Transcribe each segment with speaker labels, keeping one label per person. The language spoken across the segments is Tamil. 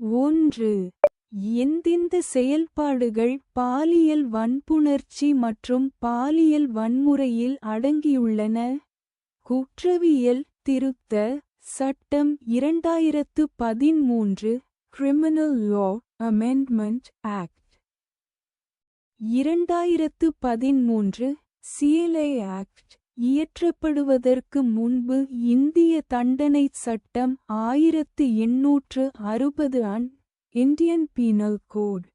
Speaker 1: ஒன்று. எந்தெந்த செயல்பாடுகள் பாலியல் வன்புணர்ச்சி மற்றும் பாலியல் வன்முறையில் அடங்கியுள்ளன. குற்றவியல் திருத்த சட்டம் இரண்டாயிரத்து பதிமூன்று கிரிமினல் லா அமெண்ட்மெண்ட் ஆக்ட் இரண்டாயிரத்து பதிமூன்று சிஎல்ஏ ஆக்ட் இயற்றப்படுவதற்கு முன்பு இந்திய தண்டனைச் சட்டம் ஆயிரத்து எண்ணூற்று அறுபது அன் இந்தியன் பீனல் கோட்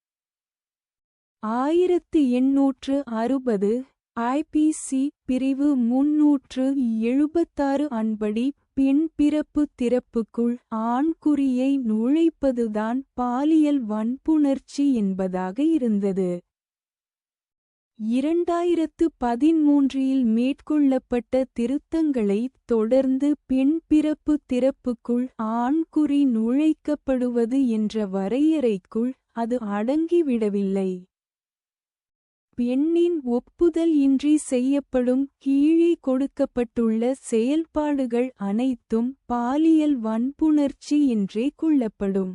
Speaker 1: ஆயிரத்து எண்ணூற்று அறுபது ஐபிசி பிரிவு முன்னூற்று எழுபத்தாறு அன்படி பெண் பிறப்பு திறப்புக்குள் ஆண்குறியை நுழைப்பதுதான் பாலியல் வன்புணர்ச்சி என்பதாக இருந்தது. இரண்டாயிரத்து பதிமூன்றில் மேற்கொள்ளப்பட்ட திருத்தங்களைத் தொடர்ந்து பெண் பிறப்பு திறப்புக்குள் ஆண்குறி நுழைக்கப்படுவது என்ற வரையறைக்குள் அது அடங்கிவிடவில்லை. பெண்ணின் ஒப்புதல் இன்றி செய்யப்படும் கீழே கொடுக்கப்பட்டுள்ள செயல்பாடுகள் அனைத்தும் பாலியல் வன்புணர்ச்சி என்றே கொள்ளப்படும்.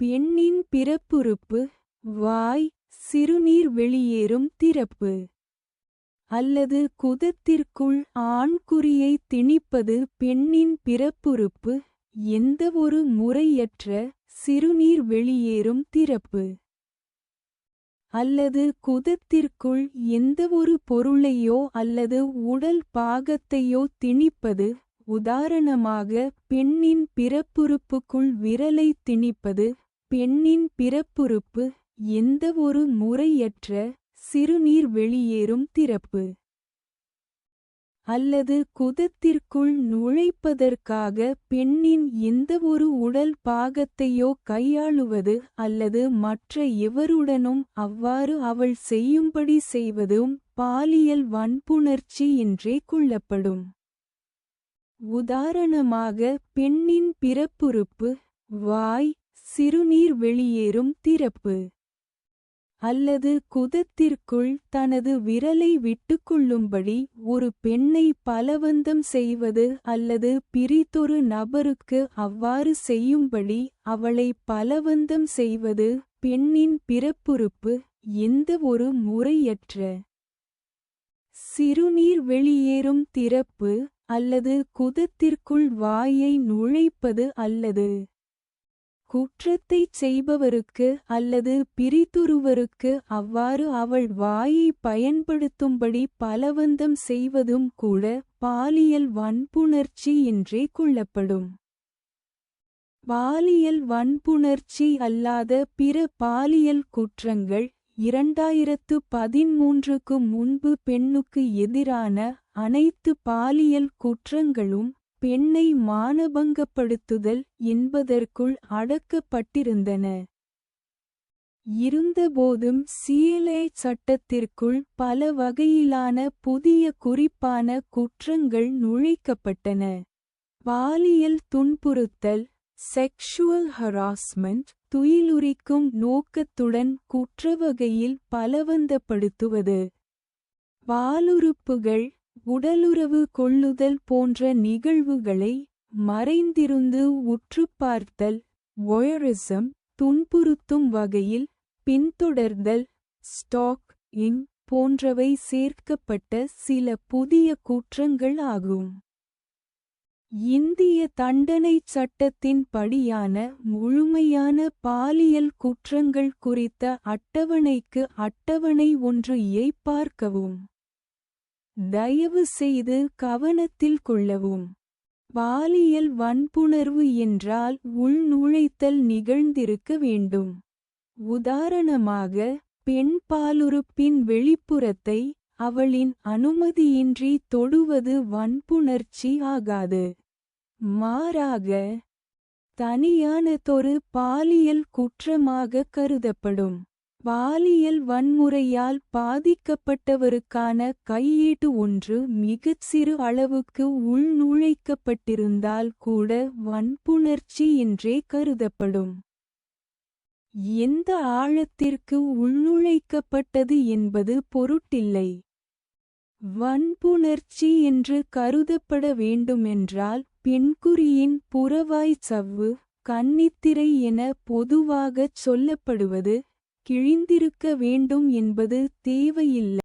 Speaker 1: பெண்ணின் பிறப்புறுப்பு வாய் சிறுநீர் வெளியேறும் திறப்பு. அல்லது குதத்திற்குள் ஆண்குறியை திணிப்பது பெண்ணின் பிறப்புறுப்பு. எந்தவொரு முறையற்ற சிறுநீர் வெளியேறும் திறப்பு. அல்லது குதத்திற்குள் எந்தவொரு பொருளையோ அல்லது உடல் பாகத்தையோ திணிப்பது. உதாரணமாக பெண்ணின் பிறப்புறுப்புக்குள் விரலை திணிப்பது. பெண்ணின் பிறப்புறுப்பு. எந்தவொரு முறையற்ற சிறுநீர் வெளியேறும் திறப்பு? அல்லது குதத்திற்குள் நுழைப்பதற்காக பெண்ணின் எந்தவொரு உடல் பாகத்தையோ கையாளுவது அல்லது மற்ற எவருடனும் அவ்வாறு அவள் செய்யும்படி செய்வதும் பாலியல் வன்புணர்ச்சி என்றே கொள்ளப்படும். உதாரணமாக பெண்ணின் பிறப்புறுப்பு வாய் சிறுநீர் வெளியேறும் திறப்பு. அல்லது குதத்திற்குள் தனது விரலை விட்டுக்கொள்ளும்படி ஒரு பெண்ணை பலவந்தம் செய்வது அல்லது பிரித்தொரு நபருக்கு அவ்வாறு செய்யும்படி அவளை பலவந்தம் செய்வது பெண்ணின் பிறப்புறுப்பு எந்த ஒரு முறையற்ற. சிறுநீர் வெளியேறும் திறப்பு அல்லது குதத்திற்குள் வாயை நுழைப்பது அல்லது குற்றத்தைச் செய்பவருக்கு அல்லது பிரித்துருவருக்கு அவ்வாறு அவள் வாயை பயன்படுத்தும்படி பலவந்தம் செய்வதும் கூட பாலியல் வன்புணர்ச்சி என்றே கொள்ளப்படும். பாலியல் வன்புணர்ச்சி அல்லாத பிற பாலியல் குற்றங்கள் இரண்டாயிரத்து பதிமூன்றுக்கு முன்பு பெண்ணுக்கு எதிரான அனைத்து பாலியல் குற்றங்களும் பெண்ணை மானபங்கப்படுத்துதல் என்பதற்குள் அடக்கப்பட்டிருந்தன. இருந்தபோதும் சிஎல்ஏ சட்டத்திற்குள் பல வகையிலான புதிய குறிப்பான குற்றங்கள் நுழைக்கப்பட்டன. பாலியல் துன்புறுத்தல் செக்ஷுவல் ஹராஸ்மெண்ட் துயிலுரிக்கும் நோக்கத்துடன் குற்றவகையில் பலவந்தப்படுத்துவது. பாலுறுப்புகள் உடலுறவு கொள்ளுதல் போன்ற நிகழ்வுகளை மறைந்திருந்து உற்றுப்பார்த்தல் ஒயரிசம் துன்புறுத்தும் வகையில் பின்தொடர்தல் ஸ்டாக் இங் போன்றவை சேர்க்கப்பட்ட சில புதிய குற்றங்கள் ஆகும். இந்திய தண்டனைச் சட்டத்தின் படியான முழுமையான பாலியல் குற்றங்கள் குறித்த அட்டவணைக்கு அட்டவணை ஒன்று பார்க்கவும் தயவு செய்து கவனத்தில் கொள்ளவும். பாலியல் வன்புணர்வு என்றால் உள்நுழைத்தல் நிகழ்ந்திருக்க வேண்டும். உதாரணமாக பெண் பாலுறுப்பின் வெளிப்புறத்தை அவளின் அனுமதியின்றி தொடுவது வன்புணர்ச்சி ஆகாது. மாறாக தனியானதொரு பாலியல் குற்றமாக கருதப்படும். பாலியல் வன்முறையால் பாதிக்கப்பட்டவருக்கான கையீட்டு ஒன்று மிகச் சிறு அளவுக்கு உள்நுழைக்கப்பட்டிருந்தால் கூட வன்புணர்ச்சி என்றே கருதப்படும். எந்த ஆழத்திற்கு உள்நுழைக்கப்பட்டது என்பது பொருட்டில்லை. வன்புணர்ச்சி என்று கருதப்பட வேண்டுமென்றால் பெண்குறியின் புறவாய் சவ்வு கன்னித்திரை என பொதுவாகச் சொல்லப்படுவது கிழிந்திருக்க வேண்டும் என்பது தேவையில்லை.